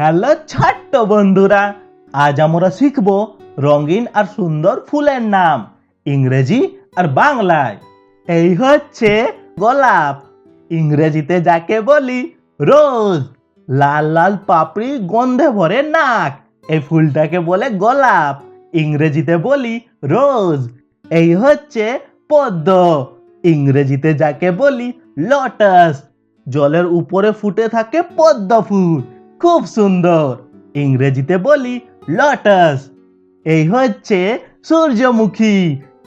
Hello ছোট্ট বন্ধুরা, আজ আমরা শিখব রঙিন আর সুন্দর ফুলের নাম, ইংরেজি আর বাংলায়। এই হচ্ছে গোলাপ। ইংরেজিতে যাকে বলি রোজ, লাল লাল পাপড়ি গন্ধে ভরে নাক। এই ফুলটাকে বলে গোলাপ, ইংরেজিতে বলি রোজ। এই হচ্ছে পদ্ম, ইংরেজিতে যাকে বলি লটাস জলের উপরে ফুটে থাকে পদ্ম ফুল। খুব সুন্দর। ইংরেজিতে বলি লটাস এই হচ্ছে সূর্যমুখী।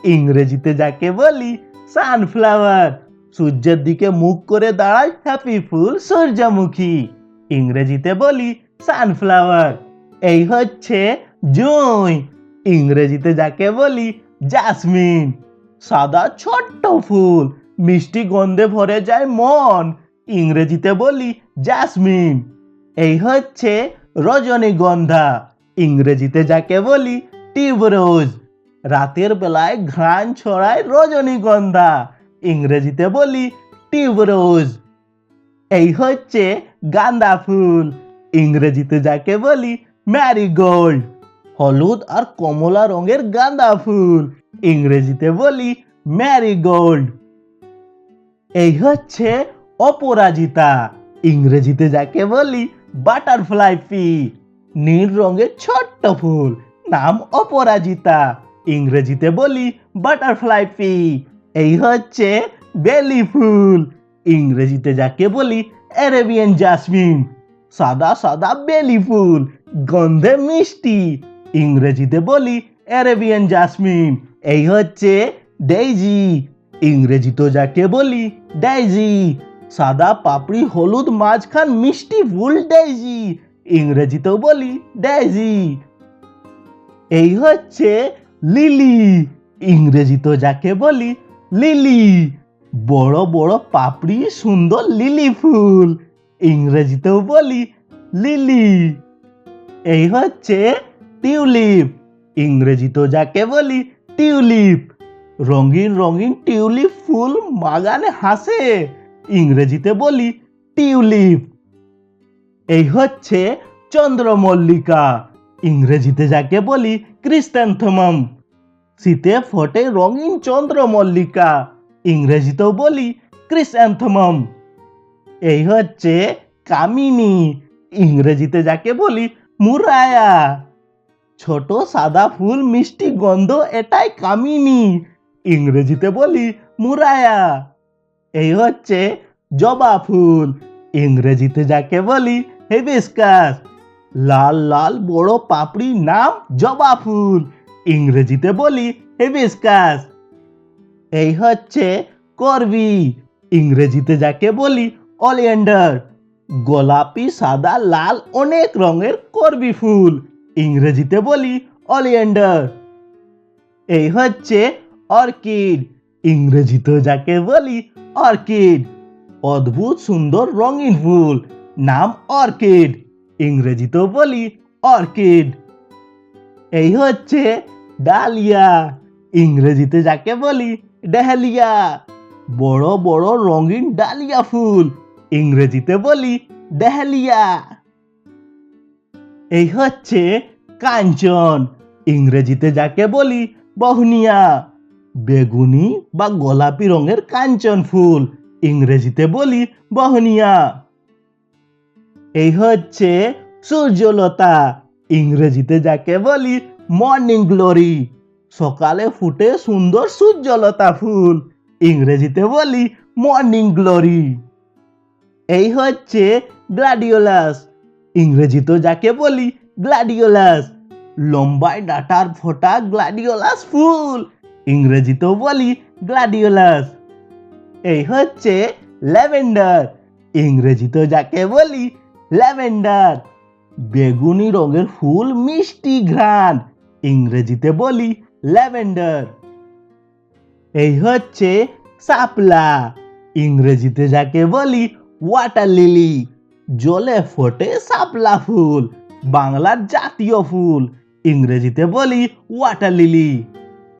ইংরেজিতে যাকে বলি সানফ্লাওয়ার সূর্যের দিকে মুখ করে দাঁড়ায় হ্যাপি ফুল সূর্যমুখী। ইংরেজিতে বলি সানফ্লাওয়ার এই হচ্ছে জুঁই। ইংরেজিতে যাকে বলি জাসমিন সাদা ছোট্ট ফুল। মিষ্টি গন্ধে ভরে যায় মন। ইংরেজিতে বলি জাসমিন হচ্ছে রজনীগন্ধা ইংরেজিতে যাকে বলি টিউবরোজ রাতের বেলায় ঘ্রাণ ছড়ায় রজনীগন্ধা ইংরেজিতে বলি টিউবরোজ এই হচ্ছে গাঁদা ফুল। ইংরেজিতে যাকে বলি ম্যারিগোল্ড। হলুদ আর কমলা রঙের গাঁদা ফুল। ইংরেজিতে বলি ম্যারিগোল্ড। এই হচ্ছে অপরাজিতা। ইংরেজিতে যাকে বলি বাটারফ্লাই পি নীল রঙের ছোট্ট ফুল, নাম অপরাজিতা, ইংরেজিতে বলি বাটারফ্লাই পি এই হচ্ছে বেলি ফুল, ইংরেজিতে যাকে বলি অ্যারেবিয়ান জাসমিন, সাদা সাদা বেলি ফুল, গন্ধে মিষ্টি, ইংরেজিতে বলি অ্যারেবিয়ান জাসমিন, এই হচ্ছে ডেইজি ইংরেজিতে যাকে বলি ডেইজি সাদা পাপড়ি, হলুদ মাঝখান, মিষ্টি ফুল ডেইজি। ইংরেজিতেও বলি, ডেইজি। এই হচ্ছে লিলি। ইংরেজিতে যাকে বলি, লিলি। বড় বড় পাপড়ি, সুন্দর লিলি ফুল। ইংরেজিতেও বলি, লিলি। এই হচ্ছে টিউলিপ। ইংরেজিতে যাকে বলি, টিউলিপ। রঙিন রঙিন টিউলিপ ফুল বাগানে হাসে। ইংরেজিতে বলি টিউলিপ। এই হচ্ছে চন্দ্রমল্লিকা। ইংরেজিতে যাকে বলি ক্রিস্ট্যান্থমাম শীতে ফোটে রঙিন চন্দ্রমল্লিকা। ইংরেজিতেও বলি ক্রিস্ট্যান্থমাম এই হচ্ছে কামিনী। ইংরেজিতে যাকে বলি মুরায়া। ছোট সাদা ফুল মিষ্টি গন্ধ, এটাই কামিনী। ইংরেজিতে বলি মুরায়া। এই হচ্ছে জবা ফুল। ইংরেজিতে যাকে বলি, হেবিস্কাস। লাল লাল, বড় পাপড়ি নাম জবা ফুল। ইংরেজিতে বলি, হেবিস্কাস। এই হচ্ছে করবি। ইংরেজিতে যাকে বলি, অলিয়েন্ডার। গোলাপি, সাদা, লাল, অনেক রঙের করবি ফুল। ইংরেজিতে বলি, অলিয়েন্ডার। এই হচ্ছে অর্কিড। ইংরেজিতে যাকে বলি অর্কিড। অদ্ভুত সুন্দর রঙিন ফুল, নাম অর্কিড। ইংরেজিতে বলি অর্কিড। এই হচ্ছে ডালিয়া। ইংরেজিতে যাকে বলি ডেহালিয়া। বড় বড় রঙিন ডালিয়া ফুল, ইংরেজিতে বলি ডেহালিয়া। এই হচ্ছে কাঞ্চন। ইংরেজিতে যাকে বলি বহনিয়া। বেগুনি বা গোলাপি রঙের কাঞ্চন ফুল, ইংরেজিতে বলি বহনিয়া। এই হচ্ছে সূর্যলতা, ইংরেজিতে যাকে বলি মর্নিং গ্লোরি সকালে ফুটে সুন্দর সূর্যলতা ফুল, ইংরেজিতে বলি মর্নিং গ্লোরি এই হচ্ছে গ্লাডিওলাস ইংরেজিতে যাকে বলি গ্লাডিওলাস। লম্বায় ডাটার ফোটা গ্লাডিওলাস ফুল ইংরেজিতেও বলি গ্লাডিওলাস। এই হচ্ছে ল্যাভেন্ডার। ইংরেজিতে যাকে বলি ল্যাভেন্ডার। বেগুনি রঙের ফুল মিষ্টি ঘ্রাণ। ইংরেজিতে বলি ল্যাভেন্ডার। এই হচ্ছে সাপলা। ইংরেজিতে যাকে বলি ওয়াটার লিলি। জলে ফোটে শাপলা ফুল, বাংলার জাতীয় ফুল। ইংরেজিতে বলি ওয়াটার লিলি।